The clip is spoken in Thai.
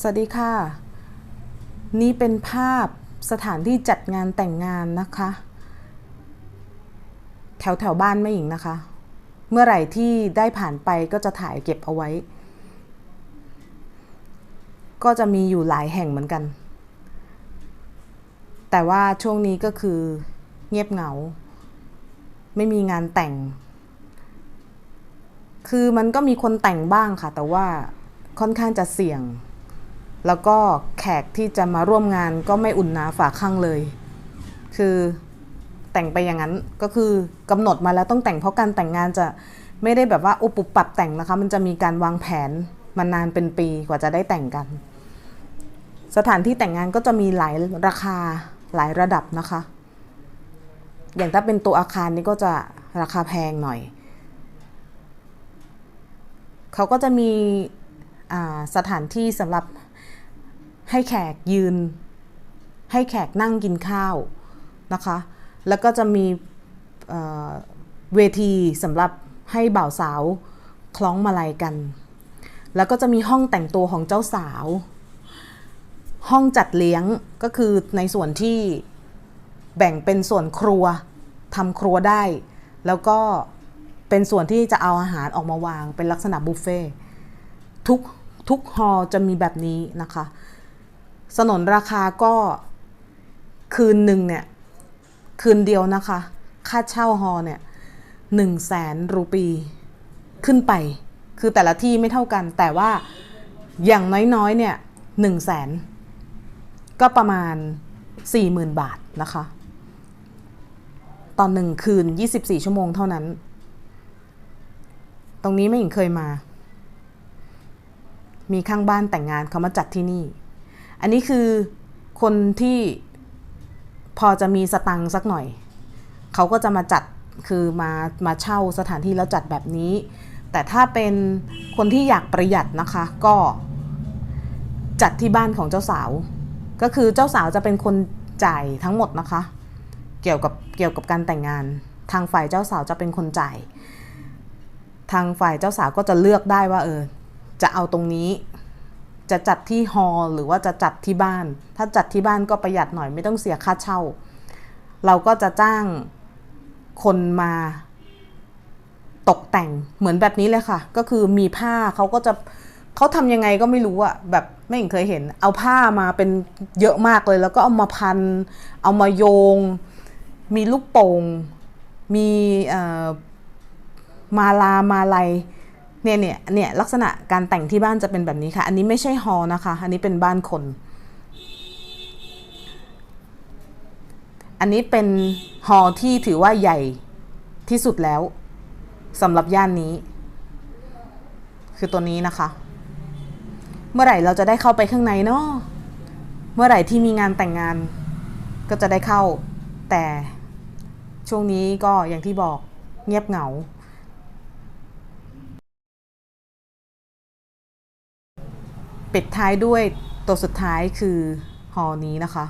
สวัสดีค่ะ นี่เป็นภาพสถานที่จัดงานแต่งงานนะคะ แถวแถวบ้านแม่หญิงนะคะ เมื่อไหร่ที่ได้ผ่านไปก็จะถ่ายเก็บเอาไว้ ก็จะมีอยู่หลายแห่งเหมือนกัน แต่ว่าช่วงนี้ก็คือเงียบเหงา ไม่มีงานแต่ง คือมันก็มีคนแต่งบ้างค่ะ แต่ว่าค่อนข้างจะเสี่ยง แล้วก็แขกที่จะมาร่วมงานก็ไม่อุ่นหนาฝาข้างเลย คือแต่งไปอย่างนั้นก็คือกำหนดมาแล้วต้องแต่งเพราะการแต่งงานจะไม่ได้แบบว่าอุปุบปรับแต่งนะคะ มันจะมีการวางแผนมานานเป็นปีกว่าจะได้แต่งกัน สถานที่แต่งงานก็จะมีหลายราคาหลายระดับนะคะ อย่างถ้าเป็นตัวอาคารนี่ก็จะราคาแพงหน่อย เขาก็จะมีสถานที่สำหรับ ให้แขกยืน ให้แขกนั่งกินข้าวนะคะ แล้วก็จะมีเเวทีสำหรับให้บ่าวสาวคล้องมาลัยกัน แล้วก็จะมีห้องแต่งตัวของเจ้าสาว ห้องจัดเลี้ยงก็คือในส่วนที่แบ่งเป็นส่วนครัวทำครัวได้ แล้วก็เป็นส่วนที่จะเอาอาหารออกมาวางเป็นลักษณะบุฟเฟ่ทุกทุกฮอลจะมีแบบนี้นะคะ สนนราคาก็คืนหนึ่งเนี่ย คืนเดียวนะคะ ค่าเช่าฮอล์เนี่ยหนึ่งแสนรูปีขึ้นไป คือแต่ละที่ไม่เท่ากัน แต่ว่าอย่างน้อยๆเนี่ยหนึ่งแสนก็ประมาณ 40,000 บาทนะคะ ตอนหนึ่งคืน 24 ชั่วโมงเท่านั้น ตรงนี้ไม่เห็นเคยมา มีข้างบ้านแต่งงานเขามาจัดที่นี่ อันนี้คือคนที่พอจะมีสตังค์สักหน่อย เขาก็จะมาจัดคือมามาเช่าสถานที่แล้วจัดแบบนี้ แต่ถ้าเป็นคนที่อยากประหยัดนะคะ ก็จัดที่บ้านของเจ้าสาว ก็คือเจ้าสาวจะเป็นคนจ่ายทั้งหมดนะคะ เกี่ยวกับเกี่ยวกับการแต่งงาน ทางฝ่ายเจ้าสาวจะเป็นคนจ่าย ทางฝ่ายเจ้าสาวก็จะเลือกได้ว่าเออจะเอาตรงนี้ จะจัดที่ฮอลล์หรือว่าจะจัดที่บ้าน ถ้าจัดที่บ้านก็ประหยัดหน่อยไม่ต้องเสียค่าเช่า เราก็จะจ้างคนมาตกแต่งเหมือนแบบนี้เลยค่ะ ก็คือมีผ้าเขาก็จะเขาทำยังไงก็ไม่รู้อะแบบไม่เคยเห็น เอาผ้ามาเป็นเยอะมากเลย แล้วก็เอามาพัน เอามาโยง มีลูกโป่ง มีมาลามาลัย เนี่ยเนี่ยเนี่ยลักษณะการแต่งที่บ้านจะเป็นแบบนี้ค่ะ อันนี้ไม่ใช่ฮอล์นะคะ อันนี้เป็นบ้านคน อันนี้เป็นฮอล์ที่ถือว่าใหญ่ที่สุดแล้วสำหรับย่านนี้ คือตัวนี้นะคะ เมื่อไหร่เราจะได้เข้าไปข้างในเนาะเมื่อไหร่ที่มีงานแต่งงาน ก็จะได้เข้าแต่ช่วงนี้ก็อย่างที่บอกเงียบเหงา ปิดท้ายด้วยตัวสุดท้ายคือฮอลล์นี้นะคะ